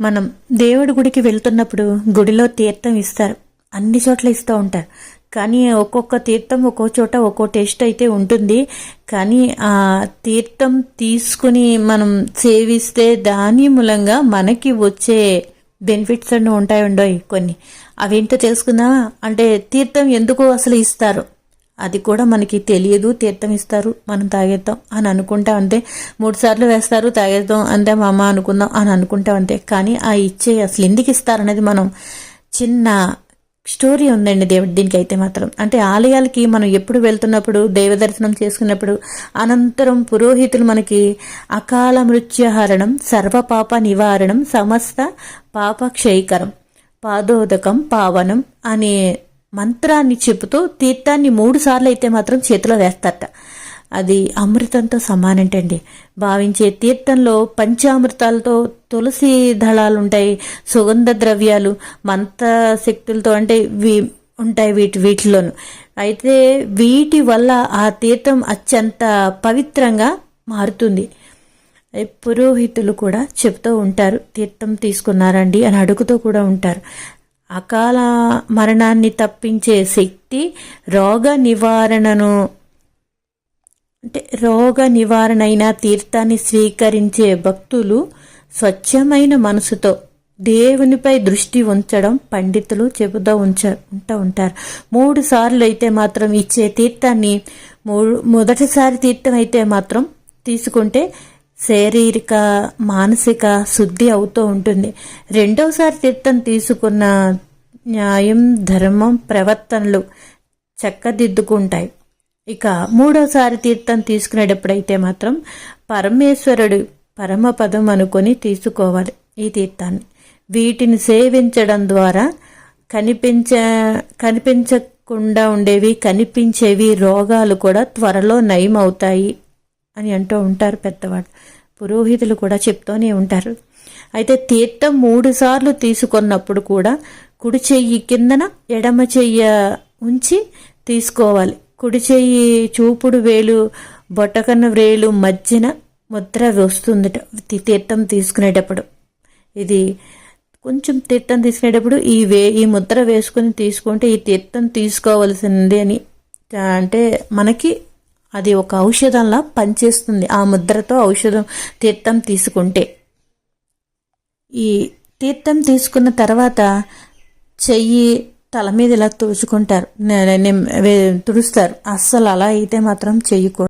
మనం దేవుడి గుడికి వెళ్తున్నప్పుడు గుడిలో తీర్థం ఇస్తారు. అన్ని చోట్ల ఇస్తూ ఉంటారు. కానీ ఒక్కొక్క తీర్థం ఒక్కో చోట ఒక్కో టేస్ట్ అయితే ఉంటుంది. కానీ ఆ తీర్థం తీసుకుని మనం సేవిస్తే దాని మూలంగా మనకి వచ్చే బెనిఫిట్స్ అన్నీ ఉంటాయి ఉండవు కొన్ని. అవేంటో తెలుసుకుందామా? అంటే తీర్థం ఎందుకు అసలు ఇస్తారు? అది కూడా మనకి తెలియదు తీర్థం ఇస్తారు మనం తాగేద్దాం అని అనుకుంటాం అంతే మూడు సార్లు వేస్తారు తాగేద్దాం అంతే మా అమ్మ అనుకుందాం అని అనుకుంటాం అంతే కానీ ఆ ఇచ్చే అసలు ఎందుకు ఇస్తారనేది మనం చిన్న స్టోరీ ఉందండి దేవుడి దీనికి అయితే మాత్రం. అంటే ఆలయాలకి మనం ఎప్పుడు వెళ్తున్నప్పుడు దైవ దర్శనం చేసుకున్నప్పుడు అనంతరం పురోహితులు మనకి అకాల మృత్యుహరణం సర్వపాప నివారణం సమస్త పాప క్షయకరం పాదోదకం పావనం అనే మంత్రాన్ని చెబుతూ తీర్థాన్ని మూడు సార్లు అయితే మాత్రం చేతిలో వేస్తారట. అది అమృతంతో సమానంటండి. భావించే తీర్థంలో పంచామృతాలతో తులసి దళాలు ఉంటాయి సుగంధ ద్రవ్యాలు మంత్ర శక్తులతో అంటే వీ ఉంటాయి వీటి వీటిలోను. అయితే వీటి వల్ల ఆ తీర్థం అత్యంత పవిత్రంగా మారుతుంది. పురోహితులు కూడా చెప్తూ ఉంటారు తీర్థం తీసుకున్నారండి అని అడుగుతూ కూడా ఉంటారు. అకాల మరణాన్ని తప్పించే శక్తి రోగ నివారణను అంటే రోగ నివారణ అయిన తీర్థాన్ని స్వీకరించే భక్తులు స్వచ్ఛమైన మనసుతో దేవునిపై దృష్టి ఉంచడం పండితులు చెబుతూ ఉంచ ఉంటూ ఉంటారు. మూడు సార్లు అయితే మాత్రం ఇచ్చే తీర్థాన్ని మూడు మొదటిసారి తీర్థం అయితే మాత్రం తీసుకుంటే శారీరక మానసిక శుద్ధి అవుతూ ఉంటుంది. రెండవసారి తీర్థం తీసుకున్న న్యాయం ధర్మం ప్రవర్తనలు చక్కదిద్దుకుంటాయి. ఇక మూడోసారి తీర్థం తీసుకునేటప్పుడైతే మాత్రం పరమేశ్వరుడు పరమపదం అనుకొని తీసుకోవాలి ఈ తీర్థాన్ని. వీటిని సేవించడం ద్వారా కనిపించ కనిపించకుండా ఉండేవి కనిపించేవి రోగాలు కూడా త్వరలో నయం అవుతాయి అని అంటూ ఉంటారు పెద్దవాళ్ళు. పురోహితులు కూడా చెప్తూనే ఉంటారు. అయితే తీర్థం మూడు సార్లు తీసుకున్నప్పుడు కూడా కుడి చెయ్యి కిందన ఎడమ చెయ్య ఉంచి తీసుకోవాలి. కుడి చెయ్యి చూపుడు వేలు బొట్టకన్న వేలు మధ్యన ముద్ర వస్తుందట తీర్థం తీసుకునేటప్పుడు. ఇది కొంచెం తీర్థం తీసుకునేటప్పుడు ఈ వే ఈ ముద్ర వేసుకుని తీసుకుంటే ఈ తీర్థం తీసుకోవాల్సింది అని అంటే మనకి అది ఒక ఔషధంలా పనిచేస్తుంది. ఆ ముద్రతో ఔషధం తీర్థం తీసుకుంటే. ఈ తీర్థం తీసుకున్న తర్వాత చెయ్యి తల మీద ఇలా తుడుచుకుంటారు. తుడుస్తారు. అస్సలు అలా అయితే మాత్రం చెయ్యకూడదు.